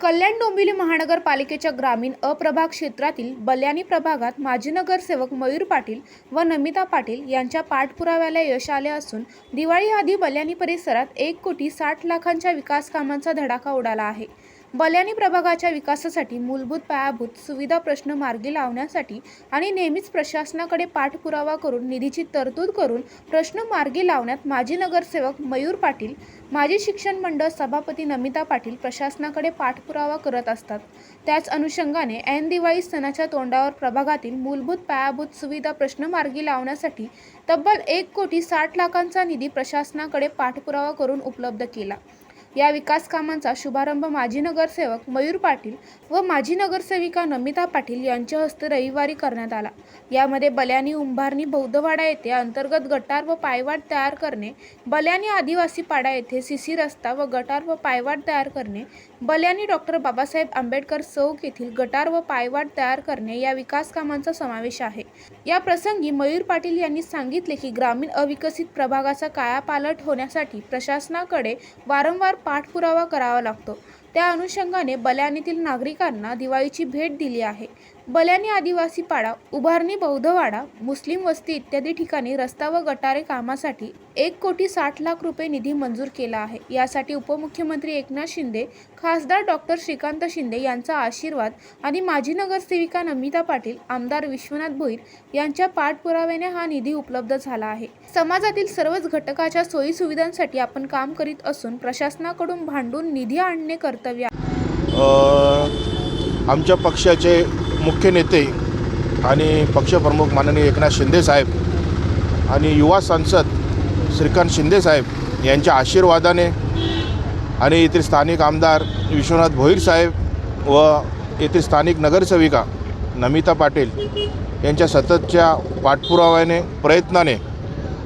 कल्याण डोंबिवली महानगरपालिकेच्या ग्रामीण अप्रभाग क्षेत्रातील बल्याणी प्रभागात माजी नगरसेवक मयूर पाटील व नमिता पाटील यांच्या पाठपुराव्याला यश आले असून दिवाळी आधी बल्याणी परिसरात एक कोटी साठ लाखांच्या विकास कामांचा धडाका उडाला आहे. बल्याणी प्रभागाच्या विकासासाठी मूलभूत पायाभूत सुविधा प्रश्न मार्गी लावण्यासाठी आणि नेहमीच प्रशासनाकडे पाठपुरावा करून निधीची तरतूद करून प्रश्न मार्गी लावण्यात माजी नगरसेवक मयूर पाटील माजी शिक्षण मंडळ सभापती नमिता पाटील प्रशासनाकडे पाठपुरावा करत असतात. त्याच अनुषंगाने ऐन दिवाळी सणाच्या तोंडावर प्रभागातील मूलभूत पायाभूत सुविधा प्रश्न मार्गी लावण्यासाठी तब्बल एक कोटी साठ लाखांचा निधी प्रशासनाकडे पाठपुरावा करून उपलब्ध केला. या विकास कामांचा शुभारंभ माजी नगरसेवक मयूर पाटील व माजी नगरसेविका नमिता पाटील यांच्या हस्ते रविवारी करण्यात आला. यामध्ये बल्याणी उंभारणी बौद्धवाडा येथे अंतर्गत गटार व पायवाट तयार करणे बल्याणी आदिवासी पाडा येथे सीसी रस्ता व गटार व पायवाट तयार करणे बल्याणी डॉक्टर बाबासाहेब आंबेडकर चौक येथील गटार व पायवाट तयार करणे या विकास कामांचा समावेश आहे. या प्रसंगी मयूर पाटील यांनी सांगितले की ग्रामीण अविकसित प्रभागाचा कायापालट होण्यासाठी प्रशासनाकडे वारंवार पाठपुरावा करावा लागतो. त्या अनुषंगाने बल्याणीतील नागरिकांना दिवाळीची भेट दिली आहे. बल्याणी आदिवासी पाडा उभारणी बौद्धवाडा मुस्लिम वस्ती इत्यादी ठिकाणी रस्ता व गटारे कामासाठी एक कोटी साठ लाख रुपये निधी मंजूर केला आहे. यासाठी उपमुख्यमंत्री एकनाथ शिंदे खासदार डॉक्टर श्रीकांत शिंदे यांचा आशीर्वाद आणि माजी नगरसेविका नमिता पाटील आमदार विश्वनाथ भोईर यांच्या पाठपुराव्याने हा निधी उपलब्ध झाला आहे. समाजातील सर्वच घटकाच्या सोयीसुविधांसाठी आपण काम करीत असून प्रशासनाकडून भांडून निधी आणणे कर्तव्य आमच्या पक्षाचे मुख्य नेते आणि पक्षप्रमुख माननीय एकनाथ शिंदे साहेब आणि युवा सांसद श्रीकांत शिंदे साहेब यांच्या आशीर्वादाने आणि येथील स्थानिक आमदार विश्वनाथ भोईर साहेब व येथील स्थानिक नगरसेविका नमिता पाटील यांच्या सततच्या पाठपुराव्याने प्रयत्नाने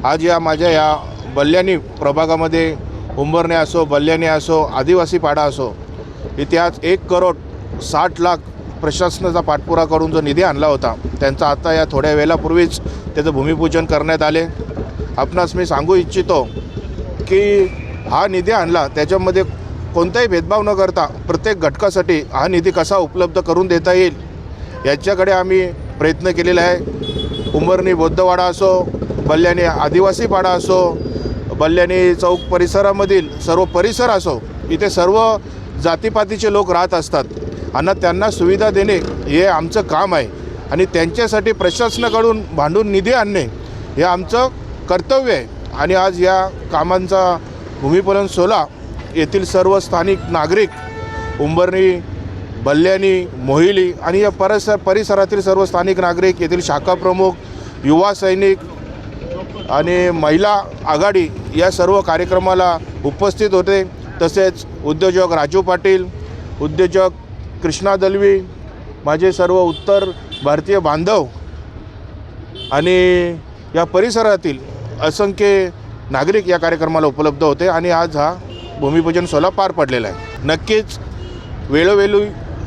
आज या माझ्या या बल्याणी प्रभागामध्ये उंबरणे असो बल्याणी असो आदिवासी पाडा असो इथे आज एक करोड साठ लाख प्रशासनाचा पाठपुरा करून जो निधी आणला होता त्यांचा आता या थोड्या वेळापूर्वीच त्याचं भूमिपूजन करण्यात आले. आपणास मी सांगू इच्छितो की हा निधी आणला त्याच्यामध्ये कोणताही भेदभाव न करता प्रत्येक घटकासाठी हा निधी कसा उपलब्ध करून देता येईल याच्याकडे आम्ही प्रयत्न केलेला आहे. उंबरणी बौद्धवाडा असो बल्याणी आदिवासी पाडा असो बल्याणी चौक परिसरामधील सर्व परिसर असो इथे सर्व जातीपातीचे लोक राहत असतात. आणि त्यांना सुविधा देणे हे आमचं काम आहे. आणि त्यांच्यासाठी प्रशासनाकडून भांडून निधी आणणे हे आमचं कर्तव्य आहे. आणि आज या कामांचा भूमिपूजन सोहळा येथील सर्व स्थानिक नागरिक उंबरणी बल्याणी मोहिली आणि या परिसर परिसरातील सर्व स्थानिक नागरिक येथील शाखा प्रमुख युवा सैनिक आणि महिला आघाडी या सर्व कार्यक्रमाला उपस्थित होते. तसेच उद्योजक राजू पाटील उद्योजक कृष्णा दलवी माझे सर्व उत्तर भारतीय बांधव आणि या परिसरातील असंख्य नागरिक या कार्यक्रमाला उपलब्ध होते आणि आज हा भूमिपूजन सोहळा पार पडलेला आहे. नक्कीच वेळोवेळी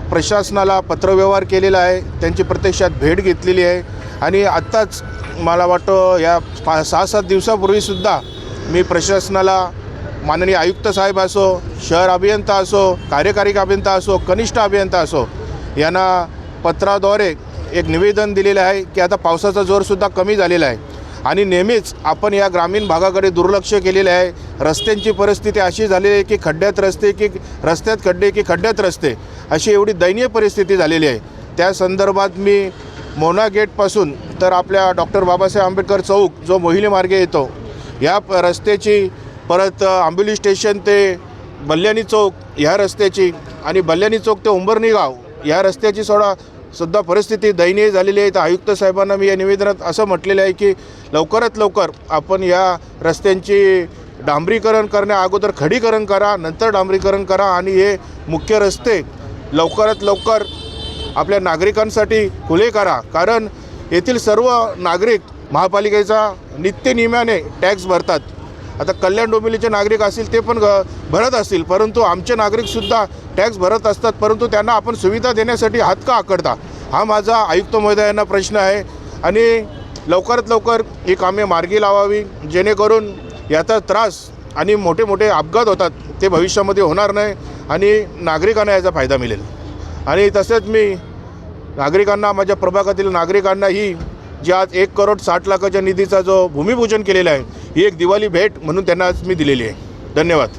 प्रशासनाला पत्रव्यवहार केलेला आहे त्यांची प्रत्यक्षात भेट घेतलेली आहे आणि आत्ताच मला वाटतं या पा सहा सात दिवसापूर्वीसुद्धा मी प्रशासनाला माननीय आयुक्त साहेब असो शहर अभियंता असो कार्यकारी अभियंता असो कनिष्ठ अभियंता असो यांना पत्राद्वारे एक निवेदन दिलेलं आहे की आता पावसाचा जोरसुद्धा कमी झालेला आहे. आणि नेहमीच आपण या ग्रामीण भागाकडे दुर्लक्ष केलेले आहे. रस्त्यांची परिस्थिती अशी झालेली आहे की खड्ड्यात रस्ते की रस्त्यात खड्डे की खड्ड्यात रस्ते अशी एवढी दयनीय परिस्थिती झालेली आहे. त्या संदर्भात मी मोना गेटपासून तर आपल्या डॉक्टर बाबासाहेब आंबेडकर चौक जो मोहिले मार्गे येतो या प रस्त्याची परत आंबोली स्टेशन ते बल्याणी चौक ह्या रस्त्याची आणि बल्याणी चौक ते उंबरणी गाव या रस्त्याची सोडा सुद्धा परिस्थिती दयनीय झालेली आहे. तर आयुक्त साहेबांना मी या निवेदनात असं म्हटलेलं आहे की लवकरात लवकर आपण या रस्त्यांची डांबरीकरण करण्या अगोदर खडीकरण करा नंतर डांबरीकरण करा आणि हे मुख्य रस्ते लवकरात लवकर आपल्या नागरिकांसाठी खुले करा. कारण येथील सर्व नागरिक महापालिकेचा नित्यनियमाने टॅक्स भरतात. आता कल्याण डोंबिवलीचे नागरिक असतील ते पण भरत असतील. परंतु आमचे नागरिकसुद्धा टॅक्स भरत असतात. परंतु त्यांना आपण सुविधा देण्यासाठी हात का आकडता हा माझा आयुक्त महोदयांना प्रश्न आहे. आणि लवकरात लवकर ही कामे मार्गी लावावी जेणेकरून याचा त्रास आणि मोठे मोठे अपघात होतात ते भविष्यामध्ये होणार नाही आणि नागरिकांना याचा फायदा मिळेल. आणि तसेच मी नागरिकांना माझ्या प्रभागातील नागरिकांना ही जे आज एक करोड साठ लाखाच्या निधीचा जो भूमिपूजन केलेला आहे ही एक दिवाळी भेट म्हणून त्यांना आज मी दिलेली आहे. धन्यवाद.